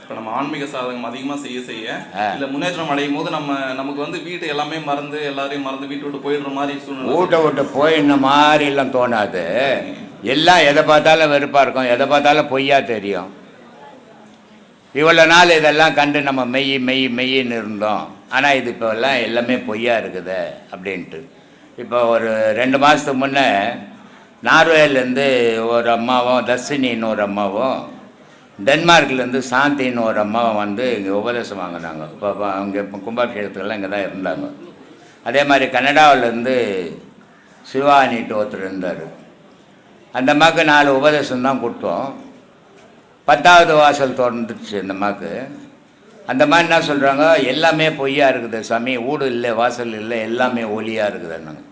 இப்போ நம்ம ஆன்மீக சாதகம் அதிகமாக செய்ய செய்ய இல்லை முன்னேற்றம் அடையும் போது நம்ம நமக்கு வந்து வீட்டு எல்லாமே மறந்து எல்லாரையும் மறந்து வீட்டு விட்டு போயிடுற மாதிரி சூழ்நிலை. வீட்டை விட்டு போயின்ன மாதிரி எல்லாம் தோணாது எல்லாம் எதை பார்த்தாலும் வெறுப்பாக இருக்கும். எதை பார்த்தாலும் பொய்யா தெரியும். இவ்வளோ நாள் இதெல்லாம் கண்டு நம்ம மெய் மெய் மெய்ன்னு இருந்தோம். ஆனால் இது இப்போ எல்லாம் எல்லாமே பொய்யா இருக்குது அப்படின்ட்டு. இப்போ ஒரு ரெண்டு மாதத்துக்கு முன்னே நார்வேலேருந்து ஒரு அம்மாவும் தர்ஷினின்னு ஒரு அம்மாவும் டென்மார்க்லேருந்து சாந்தின்னு ஒரு அம்மா வந்து இங்கே உபதேசம் வாங்கினாங்க. இப்போ அவங்க அங்கே இப்போ கும்பாபிஷேகத்துக்கெல்லாம் இங்கே தான் இருந்தாங்க. அதே மாதிரி கனடாவிலேருந்து சிவானிட்டு ஒருத்தர் இருந்தார். அந்த அம்மாவுக்கு நாலு உபதேசம் தான் கொடுத்தோம். பத்தாவது வாசல் திறந்துடுச்சு இந்த அம்மாவுக்கு அந்த மாதிரி என்ன சொல்கிறாங்க எல்லாமே பொய்யாக இருக்குது சாமி. ஊடு இல்லை வாசல் இல்லை எல்லாமே ஒளியாக இருக்குதுன்னாங்க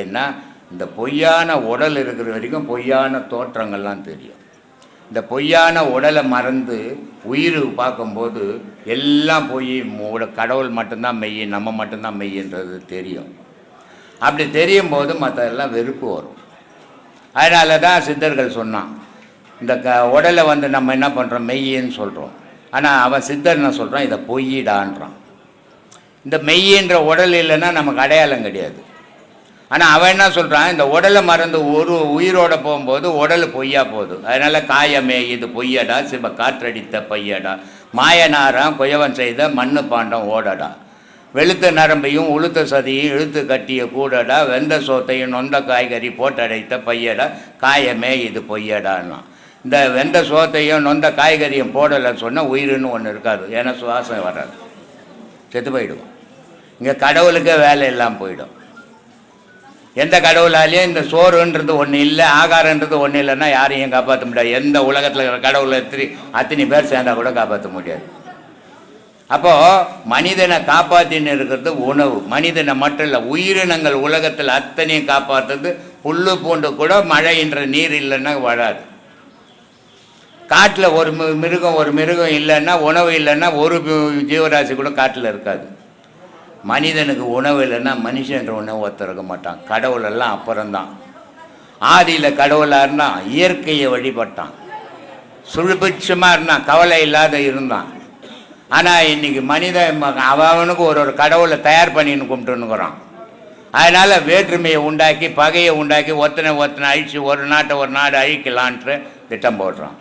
ஏன்னா இந்த பொய்யான உடல் இருக்கிற வரைக்கும் பொய்யான தோற்றங்கள்லாம் தெரியும். இந்த பொய்யான உடலை மறந்து உயிர் பார்க்கும்போது எல்லாம் போய் உட- கடவுள் மட்டும்தான் மெய் நம்ம மட்டும்தான் மெய்ன்றது தெரியும். அப்படி தெரியும் போது மற்றதெல்லாம் வெறுப்பு வரும். அதனால தான் சித்தர்கள் சொன்னான் இந்த க உடலை வந்து நம்ம என்ன பண்ணுறோம் மெய்யின்னு சொல்கிறோம் ஆனால் அவன் சித்தர் என்ன சொல்கிறான் இதை பொய்யிடான்றான். இந்த மெய்யின்ற உடல் இல்லைன்னா நமக்கு அடையாளம் கிடையாது. ஆனால் அவன் என்ன சொல்கிறான் இந்த உடலை மறந்து ஒரு உயிரோட போகும்போது உடல் பொய்யா போகுது. அதனால் காயமே இது பொய்யடா சிவ காற்றடித்த பையடா. மாயனாராம் குயவன் செய்த மண்ணு பாண்டம் ஓடடா. வெளுத்த நரம்பையும் உளுத்த சதியும் இழுத்து கட்டிய கூடடா. வெந்த சோத்தையும் நொந்த காய்கறி போட்டடைத்த பையடா. காயமே இது பொய்யடான்னா இந்த வெந்த சோத்தையும் நொந்த காய்கறியும் போடலைன்னு சொன்னால் உயிருன்னு ஒன்று இருக்காது. ஏன்னா சுவாசம் வராது. செத்து போயிடுவோம் இங்கே கடவுளுக்கே வேலை இல்லாமல் போயிடும். எந்த கடவுளாலேயும் இந்த சோறுன்றது ஒன்று இல்லை ஆகாரன்றது ஒன்று இல்லைன்னா யாரையும் காப்பாற்ற முடியாது. எந்த உலகத்தில் இருக்கிற கடவுளை எத்திரி அத்தனை பேர் சேர்ந்தால் கூட காப்பாற்ற முடியாது. அப்போது மனிதனை காப்பாற்றின்னு இருக்கிறது உணவு. மனிதனை மட்டும் இல்லை உயிரினங்கள் உலகத்தில் அத்தனையும் காப்பாற்றுறது புல்லு பூண்டு கூட மழைன்ற நீர் இல்லைன்னா வராது. காட்டில் ஒரு மிருகம் ஒரு மிருகம் இல்லைன்னா உணவு இல்லைன்னா ஒரு ஜீவராசி கூட காட்டில் இருக்காது. மனிதனுக்கு உணவு இல்லைன்னா மனுஷன்ற உணவு ஒத்துறக்க மாட்டான். கடவுள் எல்லாம் அப்புறம்தான். ஆதியில் கடவுளாக இருந்தான் இயற்கையை வழிபட்டான். சுழுபிட்சமாக இருந்தான் கவலை இல்லாத இருந்தான். ஆனால் இன்னைக்கு மனித ம- அவனுக்கு ஒரு ஒரு கடவுளை தயார் பண்ணின்னு கும்பிட்டுன்னுக்குறான். அதனால் வேற்றுமையை உண்டாக்கி பகையை உண்டாக்கி ஒத்தனை ஒத்தனை அழிச்சு ஒரு நாட்டை ஒரு நாடு அழிக்கலான்ட்டு திட்டம் போடுறான்.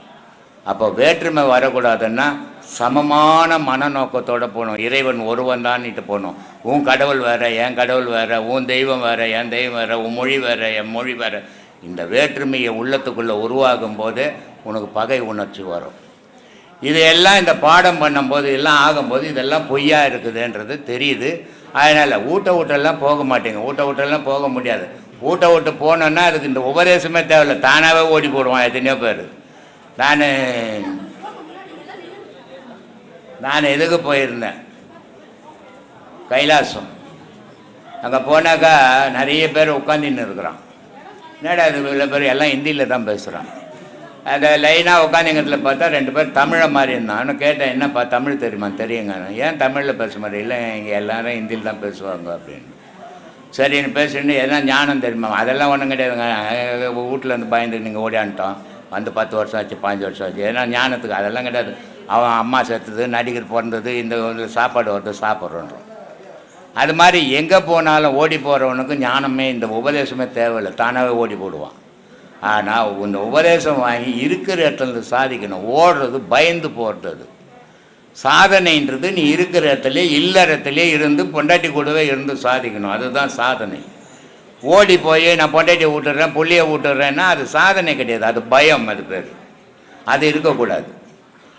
அப்போ வேற்றுமை வரக்கூடாதுன்னா சமமான மனநோக்கத்தோடு போகணும் இறைவன் ஒருவன் தான்ட்டு போகணும் உன் கடவுள் வேறு என் கடவுள் வேறு உன் தெய்வம் வேறு என் தெய்வம் வேறு உன் மொழி வேறு என் மொழி வேறு. இந்த வேற்றுமையை உள்ளத்துக்குள்ளே உருவாகும் போது உனக்கு பகை உணர்ச்சி வரும். இதையெல்லாம் இந்த பாடம் பண்ணும்போது எல்லாம் ஆகும்போது இதெல்லாம் பொய்யா இருக்குதுன்றது தெரியுது. அதனால் ஊட்ட ஊட்டெல்லாம் போக மாட்டேங்க. ஊட்ட ஊட்டெல்லாம் போக முடியாது. ஊட்ட விட்டு போனோன்னா அதுக்கு இந்த உபதேசமே தேவையில்லை. தானாகவே ஓடி போடுவான் எத்தனையோ பேர். நான் நான் எதுக்கு போயிருந்தேன்? கைலாசம். அங்கே போனாக்கா நிறைய பேர் உட்காந்துன்னு இருக்கிறான். என்னடா அது இவ்வளோ பேர்? எல்லாம் ஹிந்தியில் தான் பேசுகிறான் அதை லைனாக உட்காந்துங்கிறதுல பார்த்தா ரெண்டு பேர் தமிழை மாதிரி இருந்தான். அவனை கேட்டேன் என்னப்பா தமிழ் தெரியுமா? தெரியுங்க. ஏன் தமிழில் பேச மாதிரி இல்லை இங்கே எல்லாரும் ஹிந்தியில் தான் பேசுவாங்க அப்படின்னு. சரின்னு பேசிட்டு எதனா ஞானம் தெரியுமா? அதெல்லாம் ஒன்றும் கிடையாதுங்க. வீட்டில் இருந்து பயந்து நீங்கள் ஓடியான்ட்டோம் வந்து பத்து வருஷம் ஆச்சு பாஞ்சு வருஷம் ஆச்சு. ஏன்னா ஞானத்துக்கு அதெல்லாம் கிடையாது. அவன் அம்மா செத்துது நடிகர் பிறந்தது இந்த சாப்பாடு வருது சாப்பிட்றோன்றோம். அது மாதிரி எங்கே போனாலும் ஓடி போகிறவனுக்கு ஞானமே இந்த உபதேசமே தேவையில்லை. தானாகவே ஓடி போடுவான். ஆனால் இந்த உபதேசம் வாங்கி இருக்கிற இடத்துல சாதிக்கணும். ஓடுறது பயந்து போடுறது சாதனைன்றது நீ இருக்கிற இடத்துல இல்லறத்துலேயே இருந்து பொண்டாட்டி கூடவே இருந்து சாதிக்கணும். அதுதான் சாதனை. ஓடி போய் நான் பொண்டாட்டி விட்டுறேன் புள்ளியை விட்டுறேன்னா அது சாதனை கிடையாது. அது பயம் அது பேர். அது இருக்கக்கூடாது.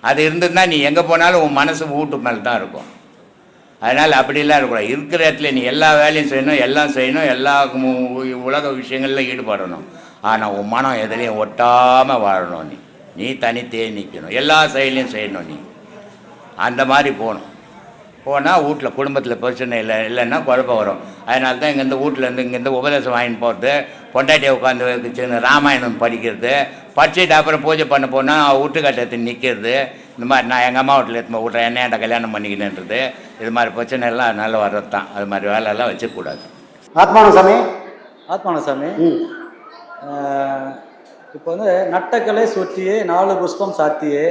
அது இருந்ததுன்னா நீ எங்கே போனாலும் உன் மனசு வீட்டு மேலே தான் இருக்கும். அதனால் அப்படிலாம் இருக்கக்கூடாது. இருக்கிற இடத்துல நீ எல்லா வேலையும் செய்யணும் எல்லாம் செய்யணும் எல்லா உலக விஷயங்களில் ஈடுபடணும். ஆனால் உன் மனம் எதுலேயும் ஒட்டாமல் வாழணும் நீ. நீ தனித்தே நிற்கணும் எல்லா செயலையும் செய்யணும் நீ. அந்த மாதிரி போகணும். போனால் வீட்டில் குடும்பத்தில் பிரச்சனை இல்லை இல்லைன்னா குழப்பம் வரும். அதனால தான் இங்கேருந்து வீட்டிலேருந்து இங்கேருந்து உபதேசம் வாங்கிட்டு போகிறது பொண்டாட்டியை உட்காந்து வச்சுன்னு ராமாயணம் படிக்கிறது படிச்சுட்டு அப்புறம் பூஜை பண்ண போனால் வீட்டுக்கட்டத்தை நிற்கிறது இந்த மாதிரி நான் எங்கள் அம்மா வீட்டில் எடுத்து விட்றேன் என்னையாண்ட கல்யாணம் பண்ணிக்கினேன்றது இது மாதிரி பிரச்சனை எல்லாம் அதனால வர்றது தான் அது மாதிரி வேலையெல்லாம் வச்சுக்கூடாது ஆத்மான சாமி ஆத்மானசாமி ம். இப்போ வந்து நட்டக்கலை சுற்றியே நாலு புஷ்பம் சாத்தியே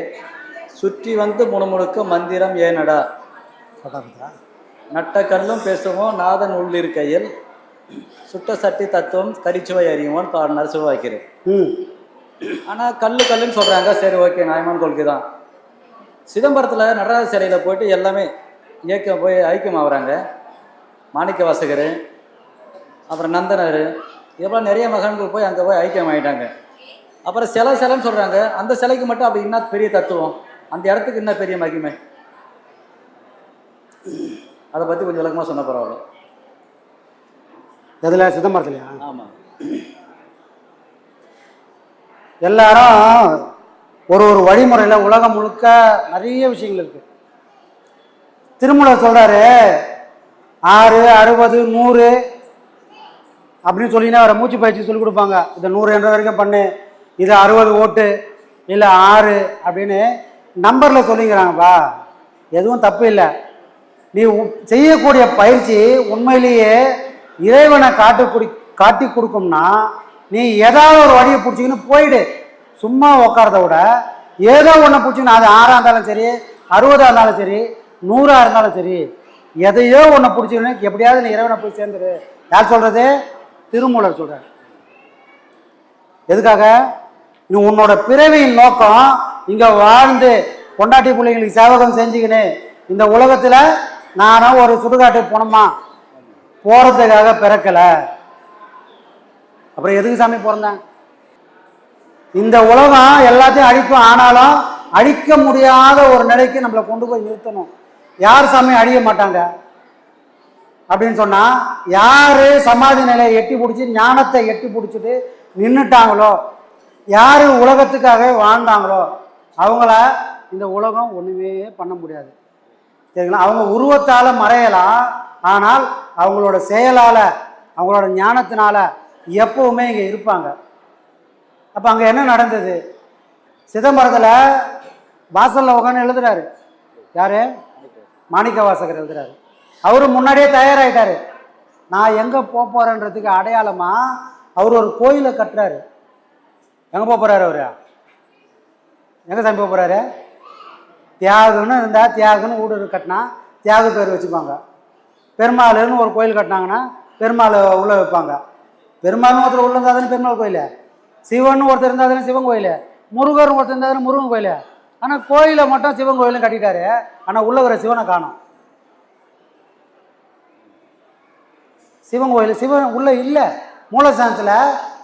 சுற்றி வந்து முணுமுணுக்க மந்திரம் ஏனடா? கட்டாக்குதா நட்டக்கல்லும் பேசுவோம் நாதன் உள்ளிருக்கையில். சுட்ட சட்டி தத்துவம் கரிச்சுவை அறிவோம் பாடினார் சிவவாக்கிறேன் ஆனால் கல்லு கல்லுன்னு சொல்கிறாங்க சரி ஓகே நியாயமான கொள்கை தான் சிதம்பரத்தில் நடராஜ சிலையில் போயிட்டு எல்லாமே இயக்கம் போய் ஐக்கியம் ஆகுறாங்க. மாணிக்க வாசகர் அப்புறம் நந்தனர் இதெல்லாம் நிறைய மகான்கள் போய் அங்கே போய் ஐக்கியம் ஆகிட்டாங்க அப்புறம் சிலை சிலைன்னு சொல்கிறாங்க அந்த சிலைக்கு மட்டும் அப்படி என்ன பெரிய தத்துவம். அந்த இடத்துக்கு என்ன பெரிய மகிமை. அதை பற்றி கொஞ்சம் விளக்கமாக சொன்ன பரவாயில்ல. எதில் சிதம்பரத்துலையா? ஆமாம் எல்லாரும் ஒரு ஒரு வழிமுறையில் உலகம் முழுக்க நிறைய விஷயங்கள் இருக்கு. திருமூலர் சொல்றாரு ஆறு அறுபது நூறு அப்படின்னு சொல்லினா அவரை மூச்சு பயிற்சி சொல்லி கொடுப்பாங்க. இதை நூறு என்ற வரைக்கும் பண்ணு இது அறுபது ஓட்டு இல்லை ஆறு அப்படின்னு நம்பரில் சொல்லிங்கிறாங்கப்பா எதுவும் தப்பு இல்லை. நீ செய்யக்கூடிய பயிற்சி உண்மையிலேயே இறைவனை காட்டு குடி காட்டி கொடுக்கும்னா நீ ஏதாவது ஒரு வழியை பிடிச்சிக்கின்னு போயிடு. சும்மா உட்காரத விட ஏதோ ஒன்று பிடிச்சிக்கணும் அது ஆறாக இருந்தாலும் சரி அறுபதாக இருந்தாலும் சரி நூறாக இருந்தாலும் சரி எதையோ ஒன்று பிடிச்சிக்கணும் எப்படியாவது நீ இறைவனை போய் சேர்ந்துரு. யார் சொல்கிறது திருமூலர் சொல்கிறார் எதுக்காக? நீ உன்னோட பிறவியின் நோக்கம் இங்கே வாழ்ந்து பொண்டாட்டி பிள்ளைங்களுக்கு சேவகம் செஞ்சுக்கின்னு இந்த உலகத்தில் நானும் ஒரு சுடுகாட்டு போனோமா? போகிறதுக்காக பிறக்கலை. அப்புறம் எதுக்கு சாமி பிறந்தேன் இந்த உலகம் எல்லாத்தையும் அழிக்கும். ஆனாலும் அழிக்க முடியாத ஒரு நிலைக்கு நம்மளை கொண்டு போய் நிறுத்தணும். யார் சாமி அழிய மாட்டாங்க? அப்படின்னு சொன்னால் யார் சமாதி நிலையை எட்டி பிடிச்சி ஞானத்தை எட்டி பிடிச்சிட்டு நின்றுட்டாங்களோ யார் உலகத்துக்காக வாழ்ந்தாங்களோ அவங்கள இந்த உலகம் ஒன்றுமே பண்ண முடியாது. சரிங்களா? அவங்க உருவத்தால் மறையலாம். ஆனால் அவங்களோட செயலால் அவங்களோட ஞானத்தினால எப்பவுமே இங்கே இருப்பாங்க. அப்போ அங்கே என்ன நடந்தது? சிதம்பரத்தில் வாசலில் உட்காந்து எழுதுறாரு. யார்? மாணிக்க வாசகர் எழுதுறாரு. அவரு முன்னாடியே தயாராகிட்டார் நான் எங்கே போக போகிறேன்றதுக்கு அடையாளமாக அவர் ஒரு கோயிலை கட்டுறாரு. எங்கே போக போகிறாரு அவர்? எங்கே தம்பி போக போகிறாரு தியாகம்னு இருந்தால் தியாகம்னு வீடு கட்டினா தியாக பேர் வச்சுப்பாங்க. பெருமாள்னு ஒரு கோயில் கட்டினாங்கன்னா பெருமாள் உள்ளே வைப்பாங்க. பெருமாள்னு ஒருத்தர் உள்ளே இருந்தால் தானே பெருமாள் கோயில்? சிவன் ஒருத்தர் இருந்தால் தானே சிவன் கோயில்? முருகர் ஒருத்தர் இருந்தால் தானே முருகன் கோயில்? ஆனால் கோயிலை மட்டும் சிவன் கோயிலும் கட்டிட்டாரு. ஆனால் உள்ள வர சிவனை காணும். சிவன் கோயில் சிவன் உள்ளே இல்லை. மூலசாந்தத்தில்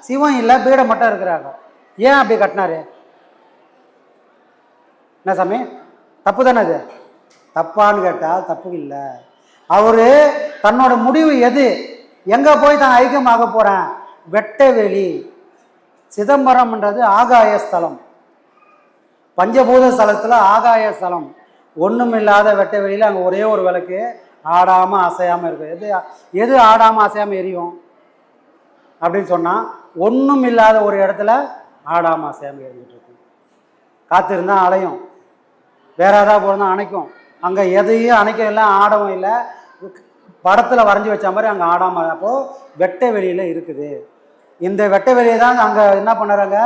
சிவன் இல்லை பீடை மட்டும் இருக்கிறாங்க. ஏன் அப்படி கட்டினாரு? என்ன சாமி? தப்பு தானே அது? தப்பான்னு கேட்டால் தப்பு இல்லை. அவர் தன்னோட முடிவு எது? எங்கே போய் தான் ஐக்கியமாக போகிறேன் வெட்டவெளி சிதம்பரம்ன்றது ஆகாய ஸ்தலம். பஞ்சபூத ஸ்தலத்தில் ஆகாய ஸ்தலம். ஒன்றும் இல்லாத வெட்ட வெளியில் அங்கே ஒரே ஒரு விளக்கு ஆடாமல் அசையாமல் இருக்கும் எது எது ஆடாமல் அசையாமல் எரியும்? அப்படின்னு சொன்னால் ஒன்றும் இல்லாத ஒரு இடத்துல ஆடாமல் அசையாமல் எரிஞ்சிட்ருக்கும் காத்திருந்தால் அலையும். வேற ஏதாவது போகிறதா அணைக்கும். அங்கே எதையும் அணைக்க இல்லை ஆடவும் இல்லை. படத்தில் வரைஞ்சி வச்ச மாதிரி அங்கே ஆடாமல் அப்போது வெட்ட வெளியில் இருக்குது. இந்த வெட்ட வெளியை தான் அங்கே என்ன பண்ணுறாங்க?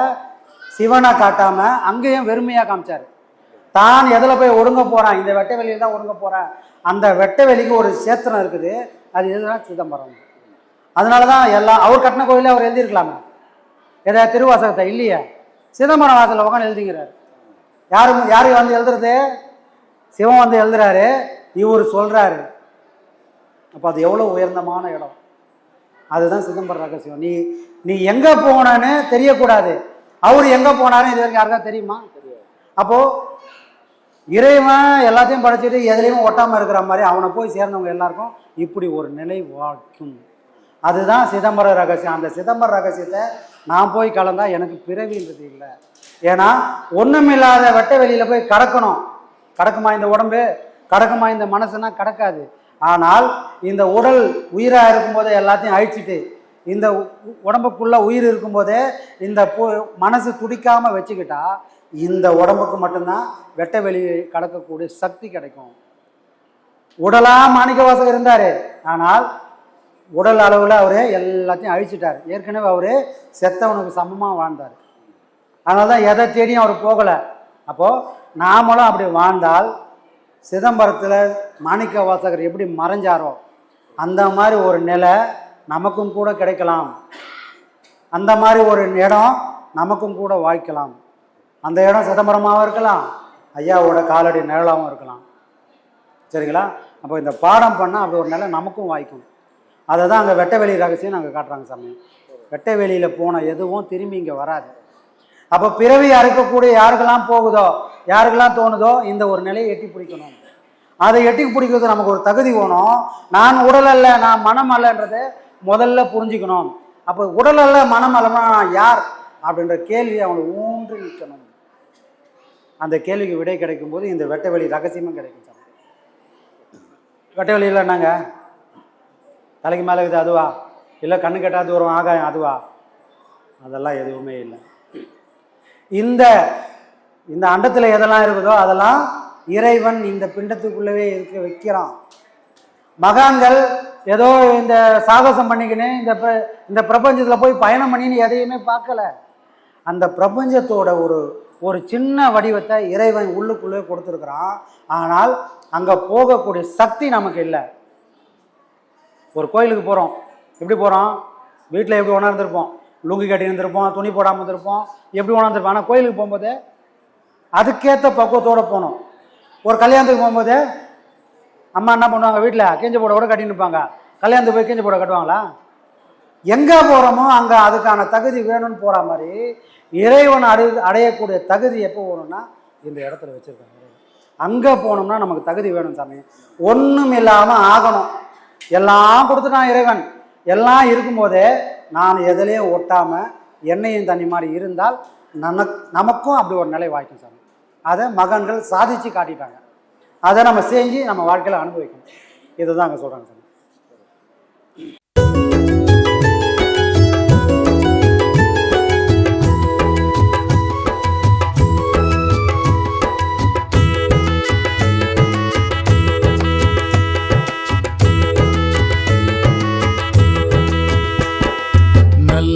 சிவனை காட்டாமல் அங்கேயும் வெறுமையாக காமிச்சார். தான் எதில் போய் ஒடுங்க போகிறான் இந்த வெட்ட வெளியில் தான் ஒடுங்க போகிறேன் அந்த வெட்ட வெளிக்கு ஒரு சேத்திரம் இருக்குது. அது எதுனா சிதம்பரம். அதனால தான் எல்லாம் அவர் கட்டின கோயிலே அவர் எழுதியிருக்கலாமே. ஏதாவது திருவாசகத்தை இல்லையா? சிதம்பரம் வாசலில் உட்காந்து எழுதிங்கிறார். யாரும் யார் வந்து எழுதுறது? சிவன் வந்து எழுதுறாரு. இவர் சொல்கிறாரு அப்போ அது எவ்வளோ உயர்ந்தமான இடம்? அதுதான் சிதம்பர ரகசியம். நீ நீ எங்கே போனன்னு தெரியக்கூடாது. அவர் எங்கே போனாருன்னு இது வரைக்கும் யாருக்கா தெரியுமா? அப்போது இறைவன் எல்லாத்தையும் படைச்சிட்டு எதுலேயும் ஒட்டாமல் இருக்கிற மாதிரி அவனை போய் சேர்ந்தவங்க எல்லாருக்கும் இப்படி ஒரு நிலை வாழ்க்கும். அதுதான் சிதம்பர ரகசியம். அந்த சிதம்பர ரகசியத்தை நான் போய் கலந்தால் எனக்கு பிறவின்றது இல்லை. ஏன்னா ஒன்றுமில்லாத வெட்ட வெளியில் போய் கடக்கணும். கடக்குமா இந்த உடம்பு? கடக்குமா இந்த மனசுனா கடக்காது. ஆனால் இந்த உடல் உயிராக இருக்கும்போதே எல்லாத்தையும் அழிச்சிட்டு இந்த உடம்புக்குள்ள உயிர் இருக்கும்போதே இந்த மனசு துடிக்காமல் வச்சுக்கிட்டா இந்த உடம்புக்கு மட்டும்தான் வெட்ட வெளி கடக்கக்கூடிய சக்தி கிடைக்கும். உடலாக மாணிக்கவாசகர் இருந்தார். ஆனால் உடல் அளவில் அவர் எல்லாத்தையும் அழிச்சிட்டார். ஏற்கனவே அவர் செத்தவனுக்கு சமமாக வாழ்ந்தார். அதனால தான் எதை தேடியும் அவர் போகலை. அப்போது நாமளும் அப்படி வாழ்ந்தால் சிதம்பரத்தில் மாணிக்க வாசகர் எப்படி மறைஞ்சாரோ அந்த மாதிரி ஒரு நிலை நமக்கும் கூட கிடைக்கலாம். அந்த மாதிரி ஒரு இடம் நமக்கும் கூட வாய்க்கலாம். அந்த இடம் சிதம்பரமாகவும் இருக்கலாம் ஐயாவோட காலடி நிழலாகவும் இருக்கலாம். சரிங்களா? அப்போ இந்த பாடம் பண்ணால் அப்படி ஒரு நிலை நமக்கும் வாய்க்கும். அதை தான் அங்கே வெட்டவெளி ரகசியம் நாங்கள் காட்டுறாங்க சாமி. வெட்டவெளியில் போன எதுவும் திரும்பி இங்கே வராது. அப்போ பிறவி அறுக்கக்கூடிய யாருக்கெல்லாம் போகுதோ யாருக்கெல்லாம் தோணுதோ இந்த ஒரு நிலையை எட்டி பிடிக்கணும். அதை எட்டி பிடிக்கிறது நமக்கு ஒரு தகுதி வேணும். நான் உடல் அல்ல நான் மனம் அல்லன்றதை முதல்ல புரிஞ்சுக்கணும். அப்போ உடல் அல்ல மனம் அல்லனா நான் யார்? அப்படின்ற கேள்வி அவனை ஊன்றி நிற்கணும். அந்த கேள்விக்கு விடை கிடைக்கும் போது இந்த வெட்டவெளி ரகசியமும் கிடைக்கும் சார். வெட்டவெளியில் என்னங்க? தலைக்கு மேலே இருக்குது அதுவா? இல்லை கண்ணு கெட்டா தூரம் ஆகாயம் அதுவா? அதெல்லாம் எதுவுமே இல்லை. இந்த இந்த அண்டத்தில் எதெல்லாம் இருக்குதோ அதெல்லாம் இறைவன் இந்த பிண்டத்துக்குள்ளவே இருக்க வைக்கிறான். மகான்கள் ஏதோ இந்த சாகசம் பண்ணிக்கின்னு இந்த இந்த பிரபஞ்சத்தில் போய் பயணம் பண்ணின்னு எதையுமே பார்க்கல. அந்த பிரபஞ்சத்தோட ஒரு ஒரு சின்ன வடிவத்தை இறைவன் உள்ளுக்குள்ளே கொடுத்துருக்குறான். ஆனால் அங்கே போகக்கூடிய சக்தி நமக்கு இல்லை. ஒரு கோயிலுக்கு போகிறோம் எப்படி போகிறோம் வீட்டில் எப்படி உணர்ந்துருப்போம்? லுங்கி கட்டி இருந்திருப்போம் துணி போடாமல் இருந்திருப்போம். எப்படி உணர்ந்துருப்போம்? ஆனால் கோயிலுக்கு போகும்போது அதுக்கேற்ற பக்குவத்தோடு போகணும் ஒரு கல்யாணத்துக்கு போகும்போது அம்மா என்ன பண்ணுவாங்க வீட்டில் கேஞ்ச போட கூட கட்டின்னு இருப்பாங்க. கல்யாணத்துக்கு போய் கேஞ்ச போட கட்டுவாங்களா? எங்கே போகிறோமோ அங்கே அதுக்கான தகுதி வேணும்னு போகிற மாதிரி இறைவன் அடை அடையக்கூடிய தகுதி எப்போ வரும்னா இந்த இடத்துல வச்சுருக்காங்க. அங்கே போனோம்னா நமக்கு தகுதி வேணும் சாமி. ஒன்றும் இல்லாமல் ஆகணும். எல்லாம் கொடுத்துட்டான் இறைவன். எல்லாம் இருக்கும்போதே நான் எதிலே ஒட்டாமல் எண்ணெயும் தண்ணி மாதிரி இருந்தால் நமக் நமக்கும் அப்படி ஒரு நிலை வாய்க்கும் சாமி. அதை மகன்கள் சாதிச்சு காட்டிட்டாங்க. அதை நம்ம செஞ்சு நம்ம வாழ்க்கையில் அனுபவிக்கணும். இதுதான் அங்கே சொல்கிறாங்க சார்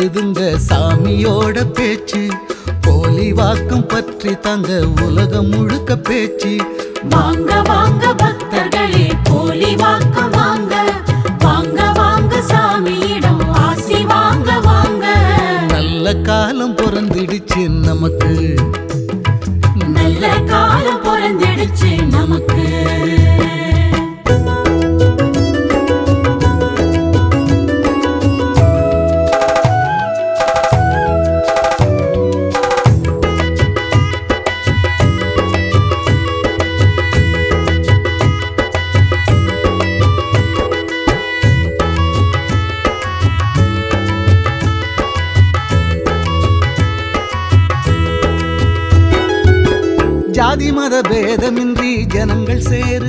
சுத்துதுங்க சாமியோட பேச்சு. போலி வாக்கம் பற்றி தங்க உலகம் முழுக்க பேச்சு. வாங்க வாங்க பக்தர்களே போலி வாக்க வாங்க. வாங்க வாங்க சாமியிடம் ஆசி வாங்க வாங்க. நல்ல காலம் பிறந்திடுச்சு நமக்கு. நல்ல காலம் பிறந்திடுச்சு நமக்கு. மதபேதமின்றி ஜனங்கள் சேருது